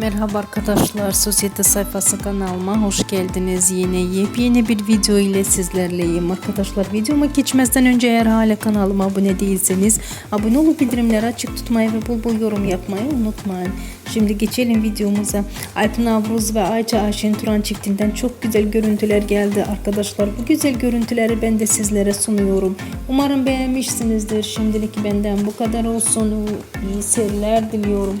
Merhaba arkadaşlar, Sosyete Sayfası kanalıma hoş geldiniz. Yine yepyeni bir video ile sizlerleyim. Arkadaşlar videoma geçmezden önce eğer hala kanalıma abone değilseniz abone olup bildirimleri açık tutmayı ve bol bol yorum yapmayı unutmayın. Şimdi geçelim videomuza. Alp Navruz ve Ayça Ayşen Turan çiftinden çok güzel görüntüler geldi arkadaşlar. Bu güzel görüntüleri ben de sizlere sunuyorum. Umarım beğenmişsinizdir. Şimdilik benden bu kadar olsun. İyi seyirler diliyorum.